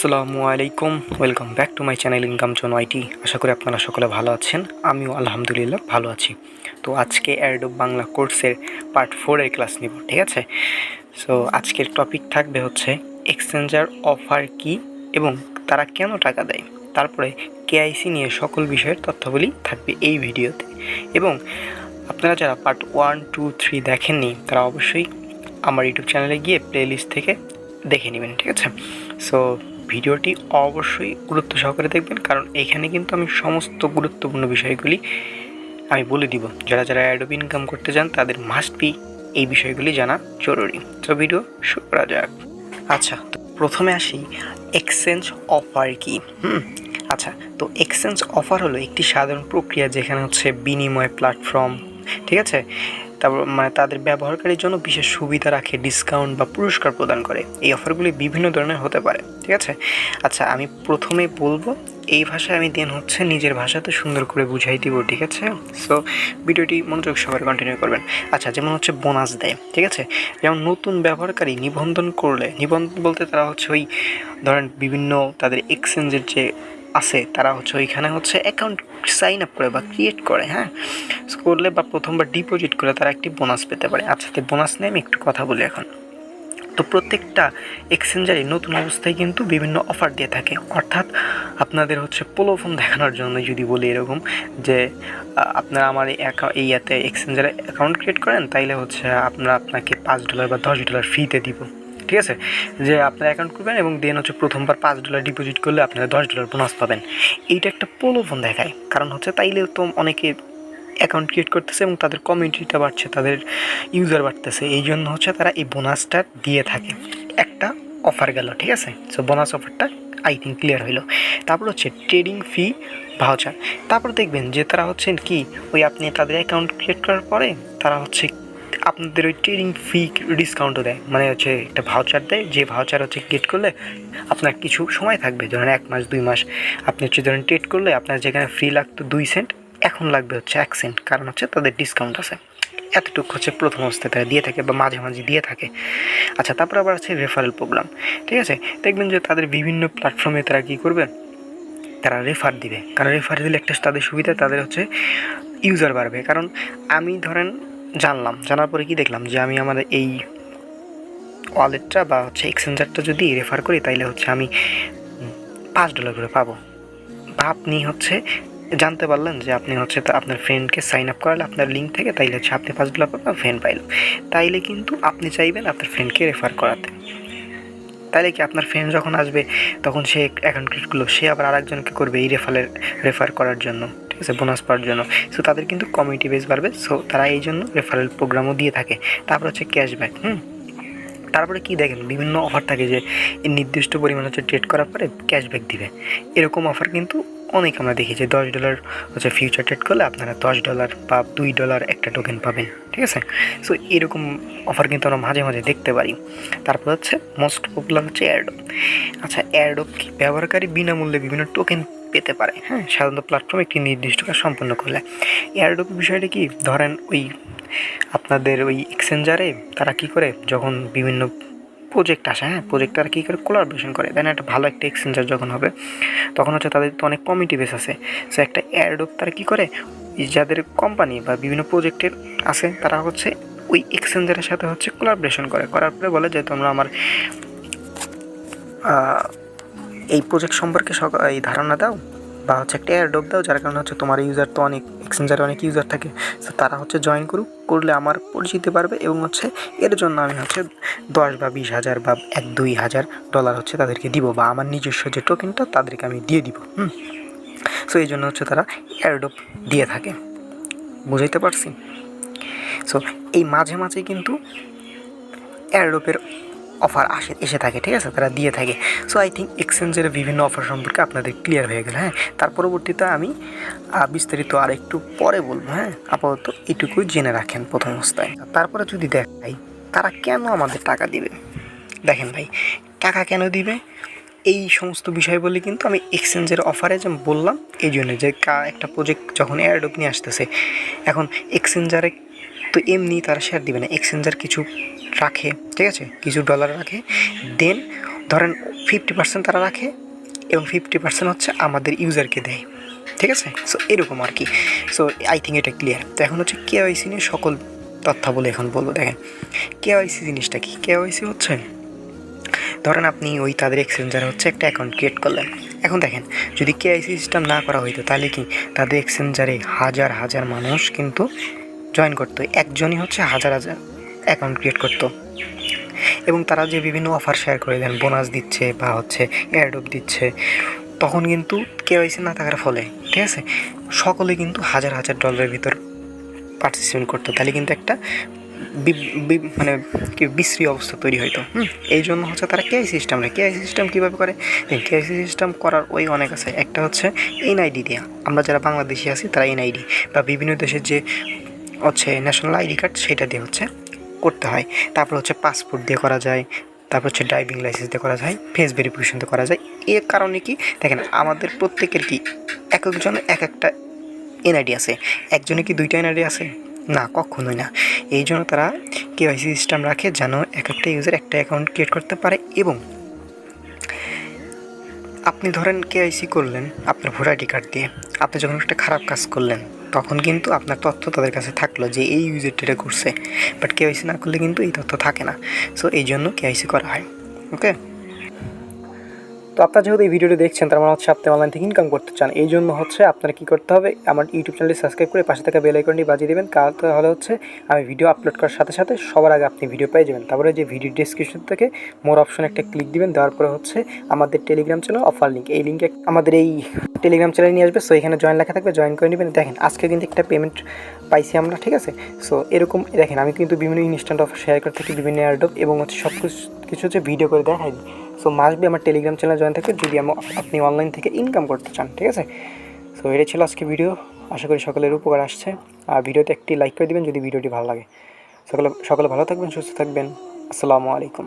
আসসালামু আলাইকুম। Welcome back to my channel income zone IT আশা করি আপনারা সকলে ভালো আছেন। আমিও আলহামদুলিল্লাহ ভালো আছি। তো আজকে অ্যাডোব বাংলা কোর্সের পার্ট ফোরের ক্লাস নিব, ঠিক আছে? সো আজকের টপিক থাকবে হচ্ছে এক্সচেঞ্জার অফার কি এবং তারা কেন টাকা দেয়? তারপরে কেআইসি নিয়ে সকল বিষয়ের তথ্যগুলি থাকবে এই ভিডিওতে। এবং আপনারা যারা পার্ট ওয়ান টু থ্রি দেখেননি, তারা অবশ্যই আমার ইউটিউব চ্যানেলে গিয়ে প্লেলিস্ট থেকে দেখে নেবেন, ঠিক আছে? সো ভিডিওটি অবশ্যই গুরুত্ব সহকারে দেখবেন, কারণ এখানে কিন্তু আমি সমস্ত গুরুত্বপূর্ণ বিষয়গুলি আমি বলে দিব। যারা যারা অ্যাডোব ইনকাম করতে চান, তাদের মাস্ট বি এই বিষয়গুলি জানা জরুরি। তো ভিডিও শুরু করা যাক। আচ্ছা তো প্রথমে আসি এক্সচেঞ্জ অফার কি? হুম আচ্ছা তো এক্সচেঞ্জ অফার হলো একটি সাধারণ প্রক্রিয়া যেখানে হচ্ছে বিনিময় প্ল্যাটফর্ম ঠিক আছে? তারপর মানে তাদের ব্যবহারকারীর জন্য বিশেষ সুবিধা রাখে ডিসকাউন্ট বা পুরস্কার প্রদান করে। এই অফারগুলি বিভিন্ন ধরনের হতে পারে, ঠিক আছে? আচ্ছা আমি প্রথমে বলব, এই ভাষায় আমি দেন হচ্ছে নিজের ভাষাতে সুন্দর করে বুঝাই দিব, ঠিক আছে? সো ভিডিওটি মনোযোগ সবার কন্টিনিউ করবেন। আচ্ছা যেমন হচ্ছে বোনাস দেয়, ঠিক আছে? যেমন নতুন ব্যবহারকারী নিবন্ধন করলে, নিবন্ধন বলতে তারা হচ্ছে ওই ধরেন বিভিন্ন তাদের এক্সচেঞ্জের যে আছে, তারা হচ্ছে ওইখানে হচ্ছে অ্যাকাউন্ট সাইন আপ করে বা ক্রিয়েট করে হ্যাঁ? করলে বা প্রথমবার ডিপোজিট করে তারা একটি বোনাস পেতে পারে। আচ্ছা তো বোনাস নিয়ে আমি একটু কথা বলি এখন। তো প্রত্যেকটা এক্সচেঞ্জারে নতুন অবস্থায় কিন্তু বিভিন্ন অফার দিয়ে থাকে। অর্থাৎ আপনাদের হচ্ছে প্রলোভন দেখানোর জন্য যদি বলি এরকম যে আপনারা আমার এই এই ইয়াতে এক্সচেঞ্জারে অ্যাকাউন্ট ক্রিয়েট করেন, তাইলে হচ্ছে আপনারা আপনাকে পাঁচ ডলার বা দশ ডলার ফ্রিতে দিব। ঠিক আছে? যে আপনারা অ্যাকাউন্ট করবেন এবং দেন হচ্ছে প্রথমবার পাঁচ ডলার ডিপোজিট করলে আপনারা দশ ডলার বোনাস পাবেন। এইটা একটা প্রলোভন দেখায়। কারণ হচ্ছে তাইলে তো অনেকে অ্যাকাউন্ট ক্রিয়েট করতেছে এবং তাদের কমিউনিটিটা বাড়ছে, তাদের ইউজার বাড়তেছে। এই জন্য হচ্ছে তারা এই বোনাসটা দিয়ে থাকে। একটা অফার গেল, ঠিক আছে? সো বোনাস অফারটা আই থিঙ্ক ক্লিয়ার হইল। তারপর হচ্ছে ট্রেডিং ফি ভাউচার তারপর দেখবেন যে তারা হচ্ছেন কি, ওই আপনি তাদের অ্যাকাউন্ট ক্রিয়েট করার পরে তারা হচ্ছে আপনাদের ওই ট্রেডিং ফি ডিসকাউন্টও দেয়। মানে হচ্ছে একটা ভাউচার দেয়, যে ভাউচার হচ্ছে ক্রিয়েট করলে আপনার কিছু সময় থাকবে। ধরেন এক মাস, দুই মাস। আপনি হচ্ছে ধরেন ট্রেড করলে আপনার যেখানে ফ্রি লাগতো দুই সেন্ট এখন লাগবে হচ্ছে এক সেন্ট কারণ হচ্ছে তাদের ডিসকাউন্ট আছে। এতটুকু হচ্ছে প্রথম অবস্থায় তারা দিয়ে থাকে বা মাঝে মাঝে দিয়ে থাকে। আচ্ছা তারপর আবার আছে রেফারেল প্রোগ্রাম ঠিক আছে? দেখবেন যে তাদের বিভিন্ন প্ল্যাটফর্মে তারা কী করবে? তারা রেফার দিবে। কারণ রেফার দিলে একটা তাদের সুবিধা, তাদের হচ্ছে ইউজার বাড়বে। কারণ আমি ধরেন জানলাম। জানার পরে কি দেখলাম যে আমি আমার এই ওয়ালেটটা বা হচ্ছে এক্সচেঞ্জারটা যদি রেফার করি, তাইলে হচ্ছে আমি পাঁচ ডলার করে পাবো। বা আপনি হচ্ছে জানতে পারলেন যে আপনি হচ্ছে আপনার ফ্রেন্ডকে সাইন আপ করালে আপনার লিঙ্ক থেকে তাইলে হচ্ছে আপনি পাঁচ ডলার পাবেন ফ্রেন্ড পাইল। তাইলে কিন্তু আপনি চাইবেন আপনার ফ্রেন্ডকে রেফার করাতে। তাইলে কি আপনার ফ্রেন্ড যখন আসবে, তখন সে অ্যাকাউন্ট ক্রিয়েট করল সে আবার আরেকজনকে করবে এই রেফারের রেফার করার জন্য। আছে বোনাস পাওয়ার জন্য। সো তাদের কিন্তু কমিউনিটি বেস বাড়বে। সো তারা এই জন্য রেফারেল প্রোগ্রামও দিয়ে থাকে। তারপর হচ্ছে ক্যাশব্যাক হুম? তারপরে কি দেখেন, বিভিন্ন অফার থাকে যে, নির্দিষ্ট পরিমাণ হচ্ছে ট্রেড করার পরে ক্যাশব্যাক দিবে। এরকম অফার কিন্তু অনেক আমরা দেখি যে, দশ ডলার হচ্ছে ফিউচার ট্রেড করলে আপনারা দশ ডলার বা দুই ডলার একটা টোকেন পাবেন, ঠিক আছে? সো এরকম অফার কিন্তু আমরা মাঝে মাঝে দেখতে পারি। তারপর হচ্ছে মোস্ট পপুলার হচ্ছে অ্যাডোপ আচ্ছা অ্যাডোপ কি? ব্যবহারকারী বিনামূল্যে বিভিন্ন টোকেন পেতে পারে। হ্যাঁ সাধারণত প্ল্যাটফর্ম একটি নির্দিষ্ট কাজ সম্পন্ন করলে। এয়ারডোপ বিষয়টা কি? ধরেন ওই আপনাদের ওই এক্সচেঞ্জারে তারা কি করে? যখন বিভিন্ন প্রজেক্ট আসে হ্যাঁ প্রজেক্ট তারা কী করে? কোলাবরেশন করে। দেন একটা ভালো একটা এক্সচেঞ্জার যখন হবে, তখন হচ্ছে তাদের তো অনেক কমিটি বেস আছে। সো একটা এয়ারডোপ তারা কী করে? যাদের কোম্পানি বা বিভিন্ন প্রজেক্টের আছে, তারা হচ্ছে ওই এক্সচেঞ্জারের সাথে হচ্ছে কোলাবরেশন করে। করার পরে বলে যে, তোমরা আমার এই প্রজেক্ট সম্পর্কে এই ধারণা দাও বা হচ্ছে একটা এয়ারড্রপ দাও, যার কারণে হচ্ছে তোমার ইউজার তো অনেক এক্সচেঞ্জারে অনেক ইউজার থাকে। তো তারা হচ্ছে জয়েন করুক, করলে আমার পরিচিতি পারবে এবং হচ্ছে এর জন্য আমি হচ্ছে দশ বা বিশ হাজার বা এক দুই হাজার ডলার হচ্ছে তাদেরকে দিব বা আমার নিজস্ব যে টোকেনটা তাদেরকে আমি দিয়ে দিব, হুম? সো এই জন্য হচ্ছে তারা এয়ারড্রপ দিয়ে থাকে। বুঝাইতে পারছি? সো এই মাঝে মাঝে কিন্তু এয়ারড্রপের অফার আসে, এসে থাকে, ঠিক আছে? তারা দিয়ে থাকে। সো আই থিঙ্ক এক্সচেঞ্জের বিভিন্ন অফার সম্পর্কে আপনাদের ক্লিয়ার হয়ে গেল হ্যাঁ? তার পরবর্তীতে আমি বিস্তারিত আর একটু পরে বলব হ্যাঁ? আপাতত এটুকুই জেনে রাখেন প্রথম অবস্থায়। তারপরে যদি দেখাই তারা কেন আমাদের টাকা দিবে? দেখেন ভাই, টাকা কেন দিবে? এই সমস্ত বিষয় বলে কিন্তু আমি এক্সচেঞ্জের অফারে যেমন বললাম, এই জন্য যে একটা প্রজেক্ট যখন এয়ারডোপ নিয়ে আসতেছে, এখন এক্সচেঞ্জারে তো এমনি তারা শেয়ার দিবে না। এক্সচেঞ্জার কিছু রাখে, ঠিক আছে? কিছু ডলার রাখে। দেন ধরেন ফিফটি পার্সেন্ট তারা রাখে এবং ফিফটি পার্সেন্ট হচ্ছে আমাদের ইউজারকে দেয়, ঠিক আছে? সো এরকম আর কি। সো আই থিঙ্ক এটা ক্লিয়ার তো এখন হচ্ছে কেওয়াইসি নিয়ে সকল তথ্যাবলী এখন বলব, দেখেন। কেওয়াইসি জিনিসটা কি? কেওয়াইসি হচ্ছে, ধরেন আপনি ওই তাদের এক্সচেঞ্জারে হচ্ছে একটা অ্যাকাউন্ট ক্রিয়েট করলেন। এখন দেখেন, যদি কে কেআইসি সিস্টেম না করা হইতো, তাহলে কি তাদের এক্সচেঞ্জারে হাজার হাজার মানুষ কিন্তু জয়েন করতো। একজনই হচ্ছে হাজার হাজার অ্যাকাউন্ট ক্রিয়েট করতো। এবং তারা যে বিভিন্ন অফার শেয়ার করে দেন বোনাস দিচ্ছে বা হচ্ছে এয়ারডপ দিচ্ছে, তখন কিন্তু কেওয়াইসি না থাকার ফলে, ঠিক আছে? সকলে কিন্তু হাজার হাজার ডলারের ভিতর পার্টিসিপেট করতো। তাহলে কিন্তু একটা মানে কি বিশ্রী অবস্থা তৈরি হইতো। এই জন্য হচ্ছে তারা কেআই সিস্টেম রাখে কেআই সিস্টেম কীভাবে করে? কেআইসি সিস্টেম করার ওই অনেক আছে। একটা হচ্ছে এনআইডি দেওয়া আমরা যারা বাংলাদেশি আছি, তারা এনআইডি বা বিভিন্ন দেশের যে হচ্ছে ন্যাশনাল আইডি কার্ড সেটা দিয়ে হচ্ছে। করতে হয়। তারপর হচ্ছে পাসপোর্ট দিয়ে করা যায়, তারপর হচ্ছে ড্রাইভিং লাইসেন্স দিয়ে করা যায় ফেস ভেরিফিকেশন দিয়ে করা যায়। এর কারণে কি? দেখেন, আমাদের প্রত্যেকের কি এক একজন এক একটা এনআইডি আছে? একজনে কি দুইটা এনআইডি আছে? না, কখনোই না। এই জন্য তারা কেওয়াইসি সিস্টেম রাখে যেন এক একটা ইউজার একটা অ্যাকাউন্ট ক্রিয়েট করতে পারে এবং আপনি ধরেন কেআইসি করলেন আপনার ভোটার আইডি কার্ড দিয়ে। আপনি যখন একটা খারাপ কাজ করলেন তখন কিন্তু আপনার তথ্য তাদের কাছে থাকল যে এই ইউজারটা এটা করছে। বাট কেআইসি না করলে কিন্তু এই তথ্য থাকে না। সো এই জন্য কেআইসি করা হয়। ওকে তো আপনারা যেহেতু এই ভিডিওটি দেখছেন, তার মানে হচ্ছে আপনি অনলাইন থেকে ইনকাম করতে চান। এই জন্য হচ্ছে আপনার কী করতে হবে, আমার ইউটিউব চ্যানেলটি সাবস্ক্রাইব করে পাশে থাকা বেল আইকনটি বাজিয়ে দেবেন। তাহলে হচ্ছে আমি ভিডিও আপলোড করার সাথে সাথে সবার আগে আপনি ভিডিও পেয়ে যাবেন। তারপরে যে ভিডিও ডিসক্রিপশন থেকে মোর অপশন একটা ক্লিক দিবেন। দেওয়ার পরে হচ্ছে আমাদের টেলিগ্রাম চ্যানেল অফার লিঙ্ক এই লিঙ্কে আমাদের এই টেলিগ্রাম চ্যানেল নিয়ে আসবে সো এখানে জয়েন লেখা থাকবে জয়েন করে নেবেন। দেখেন, আজকে কিন্তু একটা পেমেন্ট পাইছি আমরা, ঠিক আছে? সো এরকম, দেখেন, আমি কিন্তু বিভিন্ন ইনস্ট্যান্ট অফার শেয়ার করে থাকি, বিভিন্ন এয়ারডপ এবং হচ্ছে সব কিছু হচ্ছে ভিডিও করে দেখাই। দিই সো মাসবি আমার টেলিগ্রাম চ্যানেল জয়েন থাকবে, যদি আপনি অনলাইন থেকে ইনকাম করতে চান, ঠিক আছে? সো এটা ছিল আজকে ভিডিও আশা করি সকলের উপকার আসছে। আর ভিডিওতে একটি লাইক করে দিবেন যদি ভিডিওটি ভালো লাগে। সকলে সকলে ভালো থাকবেন, সুস্থ থাকবেন। আসসালামু আলাইকুম।